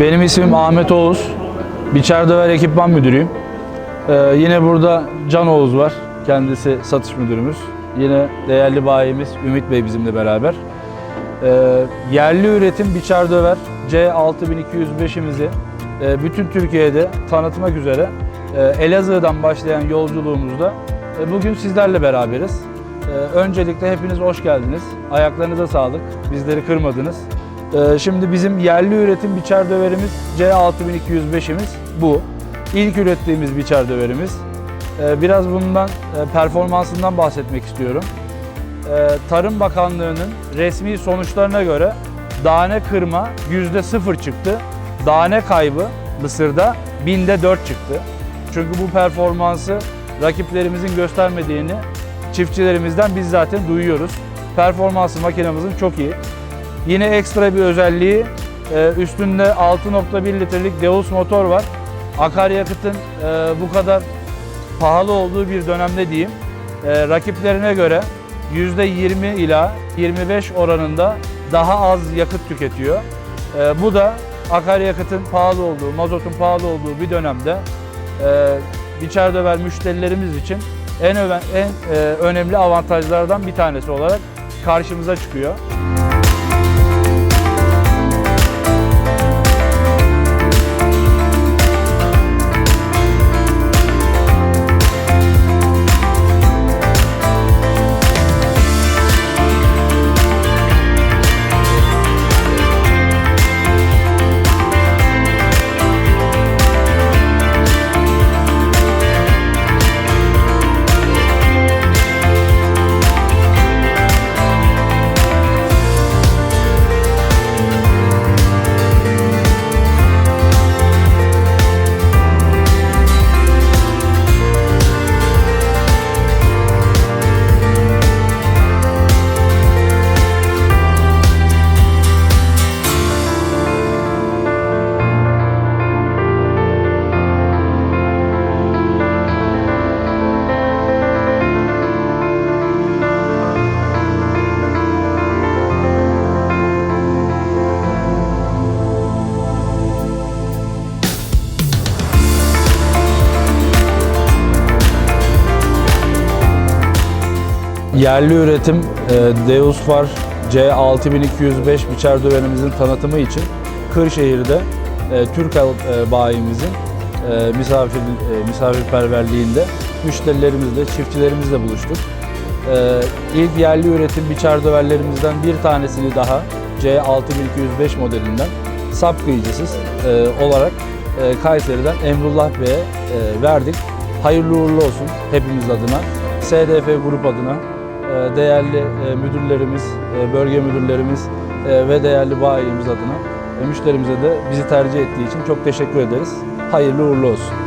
Benim ismim Ahmet Oğuz. Biçer Döver Ekipman Müdürüyüm. Ee, yine burada Can Oğuz var. Kendisi satış müdürümüz. Yine değerli bayimiz Ümit Bey bizimle beraber. Ee, yerli üretim Biçer Döver C6205'imizi e, bütün Türkiye'de tanıtmak üzere e, Elazığ'dan başlayan yolculuğumuzda e, bugün sizlerle beraberiz. E, öncelikle hepiniz hoş geldiniz. Ayaklarınıza sağlık. Bizleri kırmadınız. Ee, Şimdi bizim yerli üretim biçer döverimiz C6205'imiz bu. İlk ürettiğimiz biçer döverimiz. Ee, Biraz bundan e, performansından bahsetmek istiyorum. Ee, Tarım Bakanlığı'nın resmi sonuçlarına göre tane kırma %0 çıktı. Tane kaybı Mısır'da binde 4 çıktı. Çünkü bu performansı rakiplerimizin göstermediğini çiftçilerimizden biz zaten duyuyoruz. Performansı makinemizin çok iyi. Yine ekstra bir özelliği e, üstünde 6.1 litrelik Deus motor var. Akaryakıtın e, bu kadar pahalı olduğu bir dönemde diyeyim. e, rakiplerine göre %20 ila 25 oranında daha az yakıt tüketiyor. Bu da akaryakıtın pahalı olduğu, mazotun pahalı olduğu bir dönemde biçer döver müşterilerimiz için en, en önemli avantajlardan bir tanesi olarak karşımıza çıkıyor. Yerli üretim e, Deus var C6205 biçer dövenimizin tanıtımı için Kırşehir'de e, Türk e, bayimizin e, misafir e, misafirperverliğinde müşterilerimizle, çiftçilerimizle buluştuk. E, ilk yerli üretim biçer döverlerimizden bir tanesini daha C6205 modelinden sap kıyıcısız e, olarak Kayseri'den Emrullah Bey'e verdik. Hayırlı uğurlu olsun hepimiz adına. SDF Grup adına değerli e, müdürlerimiz, e, bölge müdürlerimiz e, ve değerli bayimiz adına müşterimize de bizi tercih ettiği için çok teşekkür ederiz. Hayırlı uğurlu olsun.